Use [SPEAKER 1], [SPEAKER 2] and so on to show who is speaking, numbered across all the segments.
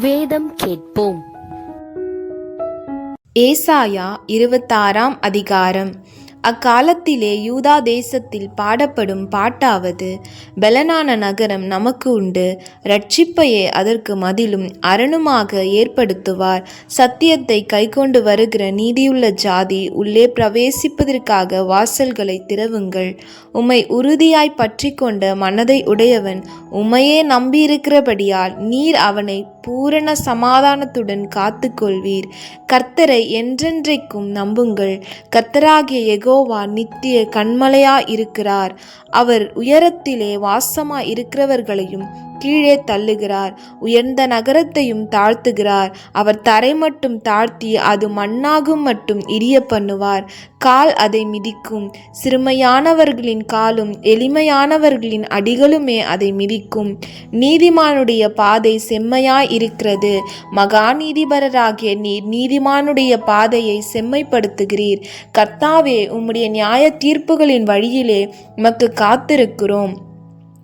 [SPEAKER 1] வேதம் கேட்போம்.
[SPEAKER 2] ஏசாயா இருபத்தாறாம் அதிகாரம். அக்காலத்திலே யூதா தேசத்தில் பாடப்படும் பாட்டாவது பெலனான நகரம் நமக்கு உண்டு. ரட்சிப்பையே அதற்கு மதிலும் அரணுமாக ஏற்படுத்துவார். சத்தியத்தை கைக்கொண்டு வருகிற நீதியுள்ள ஜாதி உள்ளே பிரவேசிப்பதற்காக வாசல்களை திறவுங்கள். உம்மை உறுதியாய் பற்றி கொண்ட மனதை உடையவன் உம்மையே நம்பியிருக்கிறபடியால் நீர் அவனை பூரண சமாதானத்துடன் காத்துக்கொள்வீர். கர்த்தரை என்றென்றைக்கும் நம்புங்கள். கர்த்தராகிய எகோவா நித்திய கண்மலையா இருக்கிறார். அவர் உயரத்திலே வாசமா இருக்கிறவர்களையும் கீழே தள்ளுகிறார். உயர்ந்த நகரத்தையும் தாழ்த்துகிறார். அவர் தரை மட்டும் தாழ்த்தி அது மண்ணாகும் மட்டும் இரிய பண்ணுவார். கால் அதை மிதிக்கும். சிறுமையானவர்களின் காலும் எளிமையானவர்களின் அடிகளுமே அதை மிதிக்கும். நீதிமானுடைய பாதை செம்மையாய் இருக்கிறது. மகா நீதிபரராகிய நீர் நீதிமானுடைய பாதையை செம்மைப்படுத்துகிறீர். கர்த்தாவே உம்முடைய நியாய தீர்ப்புகளின் வழியிலே உமக்கு காத்திருக்கிறோம்.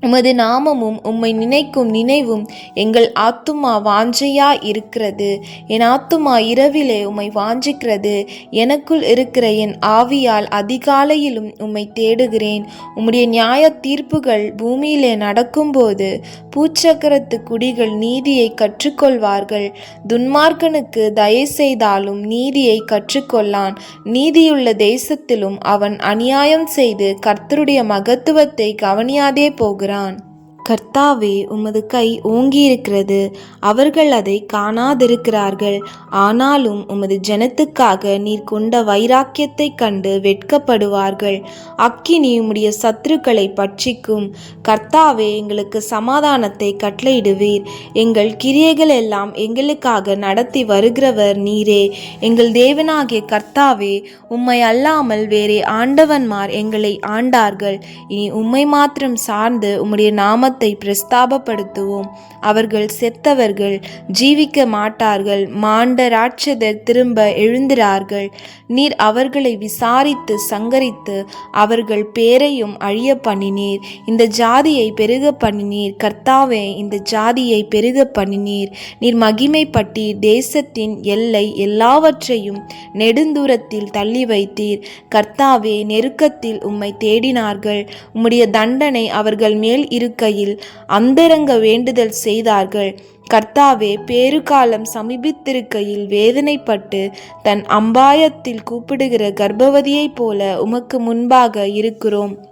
[SPEAKER 2] உமது நாமமும் உம்மை நினைக்கும் நினைவும் எங்கள் ஆத்துமா வாஞ்சையா இருக்கிறது. என் ஆத்துமா இரவிலே உம்மை வாஞ்சிக்கிறது. எனக்குள் இருக்கிற என் ஆவியால் அதிகாலையிலும் உம்மை தேடுகிறேன். உம்முடைய நியாய தீர்ப்புகள் பூமியிலே நடக்கும்போது பூச்சக்கரத்து குடிகள் நீதியை கற்றுக்கொள்வார்கள். துன்மார்க்கனுக்கு தயை செய்தாலும் நீதியை கற்றுக்கொள்ளான். நீதியுள்ள தேசத்திலும் அவன் அநியாயம் செய்து கர்த்தருடைய மகத்துவத்தை கவனியாதே போகிறான். இருக்கிறான் கர்த்தாவே உமது கை ஓங்கியிருக்கிறது. அவர்கள் அதை காணாதிருக்கிறார்கள். ஆனாலும் உமது ஜனத்துக்காக நீர் கொண்ட வைராக்கியத்தைக் கண்டு வெட்கப்படுவார்கள். அக்கினி உம்முடைய சத்துருக்களை பட்சிக்கும். கர்த்தாவே எங்களுக்கு சமாதானத்தை கட்டளையிடுவீர். எங்கள் கிரியைகள் எல்லாம் எங்களுக்காக நடத்தி வருகிறவர் நீரே. எங்கள் தேவனாகிய கர்த்தாவே உம்மை அல்லாமல் வேறே ஆண்டவன்மார் எங்களை ஆண்டார்கள். இனி உம்மை மாத்திரம் சார்ந்து உம்முடைய நாமத்தை பிரஸ்தாபப்படுத்துவோம். அவர்கள் செத்தவர்கள் ஜீவிக்க மாட்டார்கள். மாண்ட ராட்சதர் திரும்ப எழுந்திரார்கள். நீர் அவர்களை விசாரித்து சங்கரித்து அவர்கள் பேரையும் அழிய பண்ணினீர். இந்த ஜாதியை பெருக பண்ணினீர். கர்த்தாவே இந்த ஜாதியை பெருக பண்ணினீர். நீர் மகிமைப்பட்டீர். தேசத்தின் எல்லை எல்லாவற்றையும் நெடுந்தூரத்தில் தள்ளி வைத்தீர். கர்த்தாவே நெருக்கத்தில் உம்மை தேடினார்கள். உம்முடைய தண்டனை அவர்கள் மேல் இருக்கையில் அந்தரங்க வேண்டுதல் செய்தார்கள். கர்த்தாவே பேருகாலம் சமீபித்திருக்கையில் வேதனைப்பட்டு தன் அம்பாயத்தில் கூப்பிடுகிற கர்ப்பவதியைப் போல உமக்கு முன்பாக இருக்கிறோம்.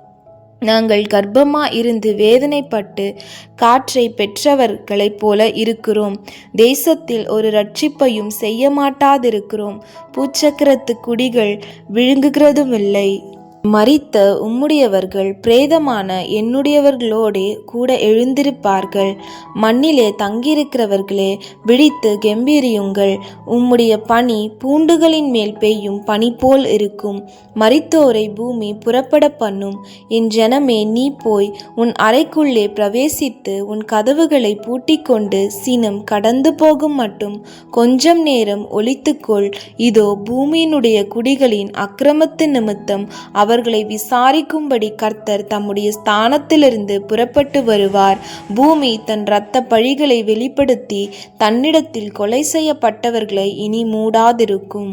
[SPEAKER 2] நாங்கள் கர்ப்பமா இருந்து வேதனைப்பட்டு காற்றை பெற்றவர்களைப் போல இருக்கிறோம். தேசத்தில் ஒரு ரட்சிப்பையும் செய்ய மாட்டாதிருக்கிறோம் பூச்சக்கரத்து குடிகள் விழுங்குகிறதுமில்லை. மரித்த உம்முடையவர்கள் பிரேதமான என்னுடையவர்களோடே கூட எழுந்திருப்பார்கள். மண்ணிலே தங்கியிருக்கிறவர்களே விழித்து கெம்பீரியுங்கள். உம்முடைய பனி பூண்டுகளின் மேல் பெய்யும் பனி போல் இருக்கும். மரித்தோரை பூமி புறப்பட பண்ணும். என் ஜனமே நீ போய் உன் அறைக்குள்ளே பிரவேசித்து உன் கதவுகளை பூட்டிக்கொண்டு சினம் கடந்து போகும் மட்டும். கொஞ்சம் நேரம் ஒழித்துக்கொள் இதோ பூமியினுடைய குடிகளின் அக்கிரமத்து நிமித்தம் அவர்களை விசாரிக்கும்படி கர்த்தர் தம்முடைய ஸ்தானத்திலிருந்து புறப்பட்டு வருவார். பூமி தன் இரத்த பழிகளை வெளிப்படுத்தி தன்னிடத்தில் கொலை செய்யப்பட்டவர்களை இனி மூடாதிருக்கும்.